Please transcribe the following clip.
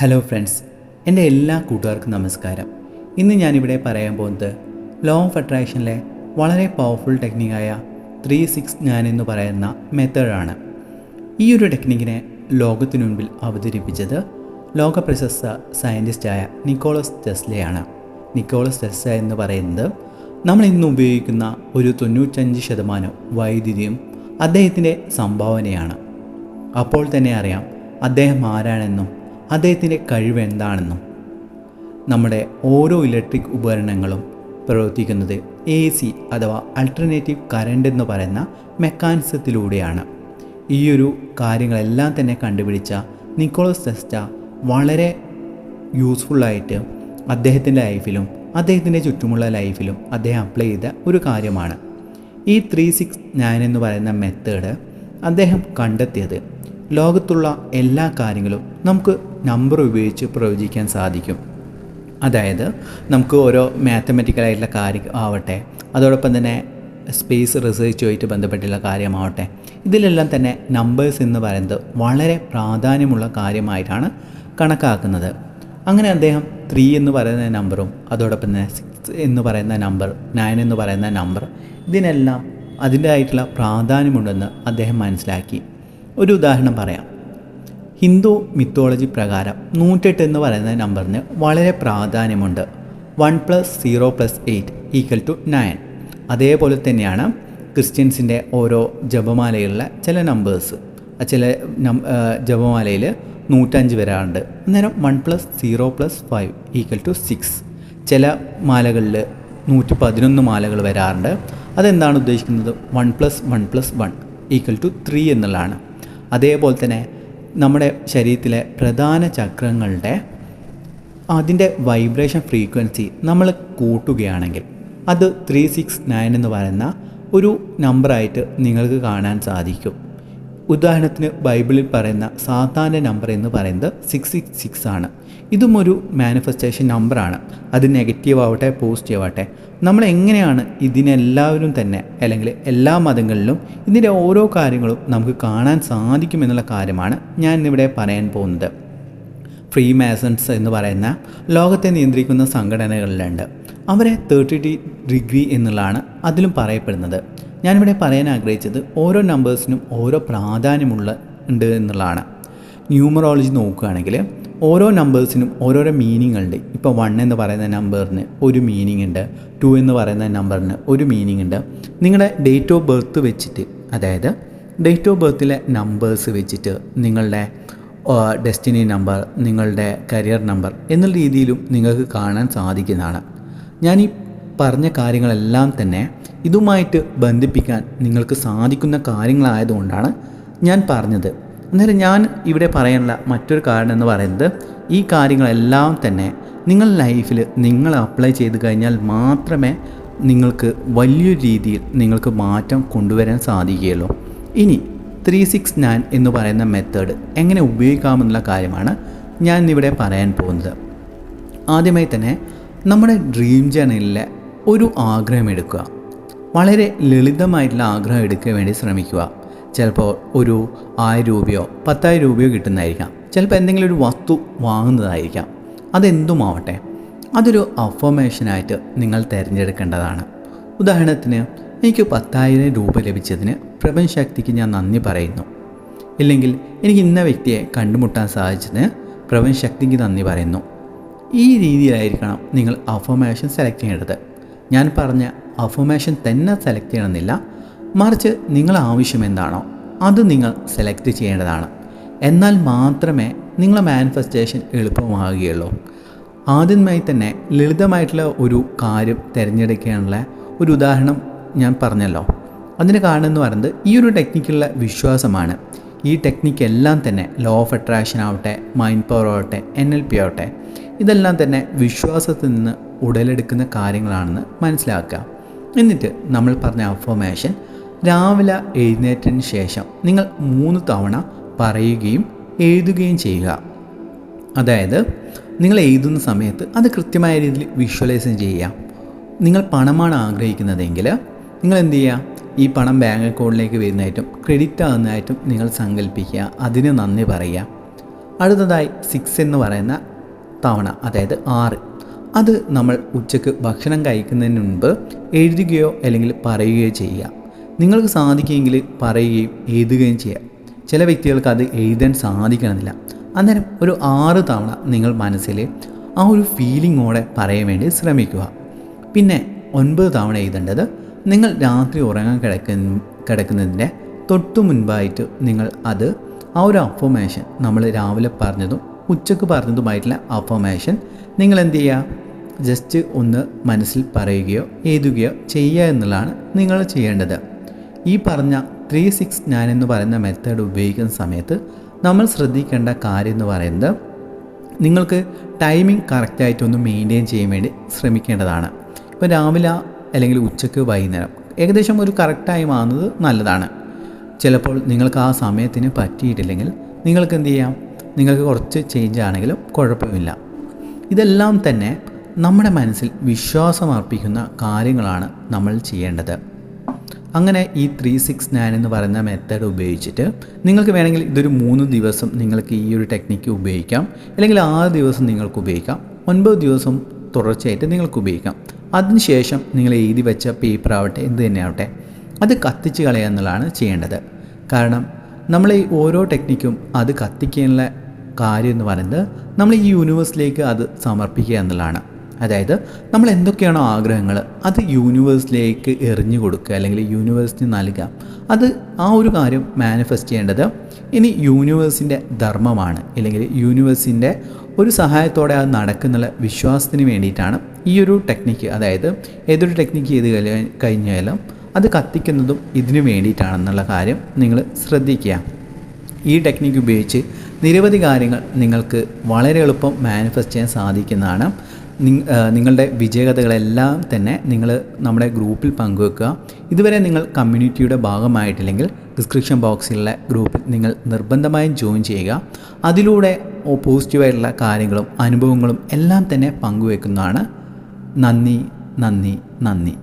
Hello friends എന്റെ എല്ലാ കൂട്ടുകാർക്കും നമസ്കാരം. ഇന്ന് ഞാനിവിടെ പറയാൻ പോകുന്നത് ലോ ഓഫ് അട്രാക്ഷനിലെ വളരെ പവർഫുൾ ടെക്നിക്കായ ത്രീ സിക്സ് ഞാൻ എന്ന് പറയുന്ന മെത്തേഡാണ് ഈ ഒരു ടെക്നിക്കിനെ ലോകത്തിനു മുൻപിൽ അവതരിപ്പിച്ചത് ലോക പ്രശസ്ത സയന്റിസ്റ്റായ നിക്കോളസ് ടെസ്ലയാണ് നിക്കോളസ് ടെസ്ല എന്ന് പറയുന്നത് നമ്മൾ ഇന്ന് ഉപയോഗിക്കുന്ന ഒരു തൊണ്ണൂറ്റഞ്ച് ശതമാനം വൈദ്യുതിയും അദ്ദേഹത്തിന്റെ സംഭാവനയാണ്. അപ്പോൾ തന്നെ അറിയാം അദ്ദേഹം ആരാണെന്നും അദ്ദേഹത്തിന്റെ കഴിവ് എന്താണെന്നും നമ്മുടെ ഓരോ ഇലക്ട്രിക് ഉപകരണങ്ങളും പ്രവർത്തിക്കുന്നത് എ സി അഥവാ അൾട്ടർനേറ്റീവ് കറണ്ട് എന്ന് പറയുന്ന മെക്കാനിസത്തിലൂടെയാണ്. ഈയൊരു കാര്യങ്ങളെല്ലാം തന്നെ കണ്ടുപിടിച്ച നിക്കോളസ് ടെസ്റ്റ വളരെ യൂസ്ഫുള്ളായിട്ട് അദ്ദേഹത്തിന്റെ ലൈഫിലും അദ്ദേഹത്തിന്റെ ചുറ്റുമുള്ള ലൈഫിലും അദ്ദേഹം അപ്ലൈ ചെയ്ത ഒരു കാര്യമാണ്. ഈ ത്രീ സിക്സ് നയൻ എന്ന് പറയുന്ന മെത്തേഡ് അദ്ദേഹം കണ്ടെത്തിയത് ലോകത്തുള്ള എല്ലാ കാര്യങ്ങളും നമുക്ക് നമ്പർ ഉപയോഗിച്ച് പ്രവചിക്കാൻ സാധിക്കും. അതായത് നമുക്ക് ഓരോ മാത്തമെറ്റിക്കലായിട്ടുള്ള കാര്യം ആവട്ടെ അതോടൊപ്പം തന്നെ സ്പേസ് റിസർച്ചുമായിട്ട് ബന്ധപ്പെട്ടുള്ള കാര്യമാവട്ടെ ഇതിലെല്ലാം തന്നെ നമ്പേഴ്സ് എന്ന് പറയുന്നത് വളരെ പ്രാധാന്യമുള്ള കാര്യമായിട്ടാണ് കണക്കാക്കുന്നത്. അങ്ങനെ അദ്ദേഹം ത്രീ എന്ന് പറയുന്ന നമ്പറും അതോടൊപ്പം തന്നെ സിക്സ് എന്ന് പറയുന്ന നമ്പർ നയൻ എന്ന് പറയുന്ന നമ്പർ ഇതിനെല്ലാം അതിന്റെതായിട്ടുള്ള പ്രാധാന്യമുണ്ടെന്ന് അദ്ദേഹം മനസ്സിലാക്കി. ഒരു ഉദാഹരണം പറയാം. ഹിന്ദു മിത്തോളജി പ്രകാരം നൂറ്റെട്ട് എന്ന് പറയുന്ന നമ്പറിന് വളരെ പ്രാധാന്യമുണ്ട്. One plus zero plus eight equal to nine അതേപോലെ തന്നെയാണ് ക്രിസ്ത്യൻസിന്റെ ഓരോ ജപമാലയിലുള്ള ചില നമ്പേഴ്സ് ചില ജപമാലയിൽ നൂറ്റഞ്ച് വരാറുണ്ട്. അന്നേരം one plus zero plus five equal to six ചില മാലകളിൽ നൂറ്റി പതിനൊന്ന് മാലകൾ വരാറുണ്ട്. അതെന്താണ് ഉദ്ദേശിക്കുന്നത്? One plus one plus one equal to three എന്നുള്ളതാണ്. അതേപോലെ തന്നെ നമ്മുടെ ശരീരത്തിലെ പ്രധാന ചക്രങ്ങളുടെ അതിന്റെ വൈബ്രേഷൻ ഫ്രീക്വൻസി നമ്മൾ കൂട്ടുകയാണെങ്കിൽ അത് ത്രീ സിക്സ് നയൻ എന്ന് പറയുന്ന ഒരു നമ്പറായിട്ട് നിങ്ങൾക്ക് കാണാൻ സാധിക്കും. ഉദാഹരണത്തിന് ബൈബിളിൽ പറയുന്ന സാധാരണ നമ്പർ എന്ന് പറയുന്നത് സിക്സ് സിക്സ് സിക്സ് ആണ്. ഇതും ഒരു മാനിഫെസ്റ്റേഷൻ നമ്പറാണ് അത് നെഗറ്റീവ് ആവട്ടെ പോസിറ്റീവ് ആവട്ടെ. നമ്മൾ എങ്ങനെയാണ് ഇതിനെല്ലാവരും തന്നെ അല്ലെങ്കിൽ എല്ലാ മതങ്ങളിലും ഇതിന്റെ ഓരോ കാര്യങ്ങളും നമുക്ക് കാണാൻ സാധിക്കുമെന്നുള്ള കാര്യമാണ് ഞാൻ ഇന്നിവിടെ പറയാൻ പോകുന്നത്. ഫ്രീ മാസൺസ് എന്ന് പറയുന്ന ലോകത്തെ നിയന്ത്രിക്കുന്ന സംഘടനകളിലുണ്ട്. അവരെ തേർട്ടി ഡിഗ്രി എന്നുള്ളതാണ് അതിലും പറയപ്പെടുന്നത്. ഞാനിവിടെ പറയാൻ ആഗ്രഹിച്ചത് ഓരോ നമ്പേഴ്സിനും ഓരോ പ്രാധാന്യമുള്ള ഉണ്ട് എന്നുള്ളതാണ്. ന്യൂമറോളജി നോക്കുകയാണെങ്കിൽ ഓരോ നമ്പേഴ്സിനും ഓരോരോ മീനിങ് ഉണ്ട് ഇപ്പോൾ വൺ എന്ന് പറയുന്ന നമ്പറിന് ഒരു മീനിങ് ഉണ്ട് ടു എന്ന് പറയുന്ന നമ്പറിന് ഒരു മീനിങ് ഉണ്ട് നിങ്ങളുടെ ഡേറ്റ് ഓഫ് ബർത്ത് വെച്ചിട്ട് അതായത് ഡേറ്റ് ഓഫ് ബർത്തിലെ നമ്പേഴ്സ് വെച്ചിട്ട് നിങ്ങളുടെ ഡെസ്റ്റിനി നമ്പർ നിങ്ങളുടെ കരിയർ നമ്പർ എന്നുള്ള രീതിയിലും നിങ്ങൾക്ക് കാണാൻ സാധിക്കുന്നതാണ്. ഞാൻ ഈ പറഞ്ഞ കാര്യങ്ങളെല്ലാം തന്നെ ഇതുമായിട്ട് ബന്ധിപ്പിക്കാൻ നിങ്ങൾക്ക് സാധിക്കുന്ന കാര്യങ്ങളായതുകൊണ്ടാണ് ഞാൻ പറഞ്ഞത്. അന്നേരം ഞാൻ ഇവിടെ പറയാനുള്ള മറ്റൊരു കാരണം എന്ന് പറയുന്നത് ഈ കാര്യങ്ങളെല്ലാം തന്നെ നിങ്ങൾ ലൈഫിൽ നിങ്ങൾ അപ്ലൈ ചെയ്ത് കഴിഞ്ഞാൽ മാത്രമേ നിങ്ങൾക്ക് വലിയൊരു രീതിയിൽ നിങ്ങൾക്ക് മാറ്റം കൊണ്ടുവരാൻ സാധിക്കുകയുള്ളൂ. ഇനി ത്രീ സിക്സ് നയൻ എന്ന് പറയുന്ന മെത്തേഡ് എങ്ങനെ ഉപയോഗിക്കാമെന്നുള്ള കാര്യമാണ് ഞാൻ ഇവിടെ പറയാൻ പോകുന്നത്. ആദ്യമായി തന്നെ നമ്മുടെ ഡ്രീം ജേണലിലെ ഒരു ആഗ്രഹം എടുക്കുക. വളരെ ലളിതമായിട്ടുള്ള ആഗ്രഹം എടുക്കാൻ വേണ്ടി ശ്രമിക്കുക. ചിലപ്പോൾ ഒരു ആയിരം രൂപയോ പത്തായിരം രൂപയോ കിട്ടുന്നതായിരിക്കാം. ചിലപ്പോൾ എന്തെങ്കിലും ഒരു വസ്തു വാങ്ങുന്നതായിരിക്കാം. അതെന്തുമാവട്ടെ അതൊരു അഫർമേഷനായിട്ട് നിങ്ങൾ തിരഞ്ഞെടുക്കേണ്ടതാണ്. ഉദാഹരണത്തിന് എനിക്ക് പത്തായിരം രൂപ ലഭിച്ചതിന് പ്രപഞ്ചശക്തിക്ക് ഞാൻ നന്ദി പറയുന്നു. ഇല്ലെങ്കിൽ എനിക്ക് ഇന്ന വ്യക്തിയെ കണ്ടുമുട്ടാൻ സാധിച്ചതിന് പ്രപഞ്ചശക്തിക്ക് നന്ദി പറയുന്നു. ഈ രീതിയിലായിരിക്കണം നിങ്ങൾ അഫർമേഷൻ സെലക്ട് ചെയ്യേണ്ടത്. ഞാൻ പറഞ്ഞ അഫർമേഷൻ തന്നെ സെലക്ട് ചെയ്യണമെന്നില്ല. മറിച്ച് നിങ്ങൾ ആവശ്യം എന്താണോ അത് നിങ്ങൾ സെലക്ട് ചെയ്യേണ്ടതാണ്. എന്നാൽ മാത്രമേ നിങ്ങളെ മാനിഫെസ്റ്റേഷൻ എളുപ്പമാകുകയുള്ളൂ. ആദ്യമായി തന്നെ ലളിതമായിട്ടുള്ള ഒരു കാര്യം തിരഞ്ഞെടുക്കാനുള്ള ഒരു ഉദാഹരണം ഞാൻ പറഞ്ഞല്ലോ. അതിന് കാരണം എന്ന് പറയുന്നത് ഈ ഒരു ടെക്നിക്കുള്ള വിശ്വാസമാണ്. ഈ ടെക്നിക്ക് എല്ലാം തന്നെ ലോ ഓഫ് അട്രാക്ഷൻ ആവട്ടെ മൈൻഡ് പവർ ആവട്ടെ എൻ എൽ പി ആവട്ടെ ഇതെല്ലാം തന്നെ വിശ്വാസത്തിൽ നിന്ന് ഉടലെടുക്കുന്ന കാര്യങ്ങളാണെന്ന് മനസ്സിലാക്കുക. എന്നിട്ട് നമ്മൾ പറഞ്ഞ അഫോമേഷൻ രാവിലെ എഴുന്നേറ്റതിന് ശേഷം നിങ്ങൾ മൂന്ന് തവണ പറയുകയും എഴുതുകയും ചെയ്യുക. അതായത് നിങ്ങൾ എഴുതുന്ന സമയത്ത് അത് കൃത്യമായ രീതിയിൽ വിഷ്വലൈസ് ചെയ്യുക. നിങ്ങൾ പണമാണ് ആഗ്രഹിക്കുന്നതെങ്കിൽ നിങ്ങൾ എന്ത് ചെയ്യുക? ഈ പണം ബാങ്ക് അക്കൗണ്ടിലേക്ക് വരുന്നതായിട്ടും ക്രെഡിറ്റ് ആകുന്നതായിട്ടും നിങ്ങൾ സങ്കല്പിക്കുക അതിന് നന്ദി പറയുക. അടുത്തതായി സിക്സ് എന്ന് പറയുന്ന തവണ അതായത് ആറ്. അത് നമ്മൾ ഉച്ചയ്ക്ക് ഭക്ഷണം കഴിക്കുന്നതിന് മുൻപ് എഴുതുകയോ അല്ലെങ്കിൽ പറയുകയോ ചെയ്യുക. നിങ്ങൾക്ക് സാധിക്കുമെങ്കിൽ പറയുകയും എഴുതുകയും ചെയ്യാം. ചില വ്യക്തികൾക്ക് അത് എഴുതാൻ സാധിക്കണമെന്നില്ല. അന്നേരം ഒരു ആറ് തവണ നിങ്ങൾ മനസ്സിൽ ആ ഒരു ഫീലിങ്ങോടെ പറയാൻ വേണ്ടി ശ്രമിക്കുക. പിന്നെ ഒൻപത് തവണ എഴുതേണ്ടത് നിങ്ങൾ രാത്രി ഉറങ്ങാൻ കിടക്കുന്ന കിടക്കുന്നതിന്റെ തൊട്ടു മുൻപായിട്ട് നിങ്ങൾ അത് ആ ഒരു അഫോമേഷൻ നമ്മൾ രാവിലെ പറഞ്ഞതും ഉച്ചയ്ക്ക് പറഞ്ഞതുമായിട്ടുള്ള അഫോമേഷൻ നിങ്ങൾ എന്ത് ചെയ്യുക? ജസ്റ്റ് ഒന്ന് മനസ്സിൽ പറയുകയോ എഴുതുകയോ ചെയ്യുക എന്നുള്ളതാണ് നിങ്ങൾ ചെയ്യേണ്ടത്. ഈ പറഞ്ഞ ത്രീ സിക്സ് നയൻ എന്ന് പറയുന്ന മെത്തേഡ് ഉപയോഗിക്കുന്ന സമയത്ത് നമ്മൾ ശ്രദ്ധിക്കേണ്ട കാര്യം എന്ന് പറയുന്നത് നിങ്ങൾക്ക് ടൈമിംഗ് കറക്റ്റായിട്ടൊന്ന് മെയിന്റെയിൻ ചെയ്യാൻ വേണ്ടി ശ്രമിക്കേണ്ടതാണ്. ഇപ്പോൾ രാവിലെ അല്ലെങ്കിൽ ഉച്ചയ്ക്ക് വൈകുന്നേരം ഏകദേശം ഒരു കറക്റ്റ് ടൈം ആകുന്നത് നല്ലതാണ്. ചിലപ്പോൾ നിങ്ങൾക്ക് ആ സമയത്തിന് പറ്റിയിട്ടില്ലെങ്കിൽ നിങ്ങൾക്ക് എന്ത് ചെയ്യാം? നിങ്ങൾക്ക് കുറച്ച് ചേഞ്ച് ആണെങ്കിലും കുഴപ്പമില്ല. ഇതെല്ലാം തന്നെ നമ്മുടെ മനസ്സിൽ വിശ്വാസം അർപ്പിക്കുന്ന കാര്യങ്ങളാണ് നമ്മൾ ചെയ്യേണ്ടത്. അങ്ങനെ ഈ ത്രീ സിക്സ് നയൻ എന്ന് പറയുന്ന മെത്തേഡ് ഉപയോഗിച്ചിട്ട് നിങ്ങൾക്ക് വേണമെങ്കിൽ ഇതൊരു മൂന്ന് ദിവസം നിങ്ങൾക്ക് ഈ ഒരു ടെക്നിക്ക് ഉപയോഗിക്കാം. അല്ലെങ്കിൽ ആറ് ദിവസം നിങ്ങൾക്ക് ഉപയോഗിക്കാം. ഒൻപത് ദിവസം തുടർച്ചയായിട്ട് നിങ്ങൾക്ക് ഉപയോഗിക്കാം. അതിനുശേഷം നിങ്ങൾ എഴുതി വെച്ച പേപ്പർ ആവട്ടെ എന്ത് തന്നെ ആവട്ടെ അത് കത്തിച്ച് കളയുക എന്നുള്ളതാണ് ചെയ്യേണ്ടത്. കാരണം നമ്മൾ ഈ ഓരോ ടെക്നിക്കും അത് കത്തിക്കാനുള്ള കാര്യം എന്ന് പറയുന്നത് നമ്മൾ ഈ യൂണിവേഴ്സിലേക്ക് അത് സമർപ്പിക്കുക എന്നുള്ളതാണ്. അതായത് നമ്മൾ എന്തൊക്കെയാണോ ആഗ്രഹങ്ങൾ അത് യൂണിവേഴ്സിലേക്ക് എറിഞ്ഞു കൊടുക്കുക അല്ലെങ്കിൽ യൂണിവേഴ്സിന് നൽകുക. അത് ആ ഒരു കാര്യം മാനിഫെസ്റ്റ് ചെയ്യേണ്ടത് ഇനി യൂണിവേഴ്സിന്റെ ധർമ്മമാണ് അല്ലെങ്കിൽ യൂണിവേഴ്സിന്റെ ഒരു സഹായത്തോടെ അത് നടക്കുന്നുള്ള വിശ്വാസത്തിന് വേണ്ടിയിട്ടാണ് ഈ ഒരു ടെക്നിക്ക് അതായത് ഏതൊരു ടെക്നിക്ക് ചെയ്ത് കഴിഞ്ഞാലും അത് കത്തിക്കുന്നതും ഇതിനു വേണ്ടിയിട്ടാണെന്നുള്ള കാര്യം നിങ്ങൾ ശ്രദ്ധിക്കുക. ഈ ടെക്നിക്ക് ഉപയോഗിച്ച് നിരവധി കാര്യങ്ങൾ നിങ്ങൾക്ക് വളരെ എളുപ്പം മാനിഫെസ്റ്റ് ചെയ്യാൻ സാധിക്കുന്നതാണ്. നിങ്ങളുടെ വിജയകഥകളെല്ലാം തന്നെ നിങ്ങൾ നമ്മുടെ ഗ്രൂപ്പിൽ പങ്കുവെക്കുക. ഇതുവരെ നിങ്ങൾ കമ്മ്യൂണിറ്റിയുടെ ഭാഗമായിട്ടില്ലെങ്കിൽ ഡിസ്ക്രിപ്ഷൻ ബോക്സിലുള്ള ഗ്രൂപ്പിൽ നിങ്ങൾ നിർബന്ധമായും ജോയിൻ ചെയ്യുക. അതിലൂടെ പോസിറ്റീവായിട്ടുള്ള കാര്യങ്ങളും അനുഭവങ്ങളും എല്ലാം തന്നെ പങ്കുവെക്കുന്നതാണ്. നന്ദി നന്ദി നന്ദി.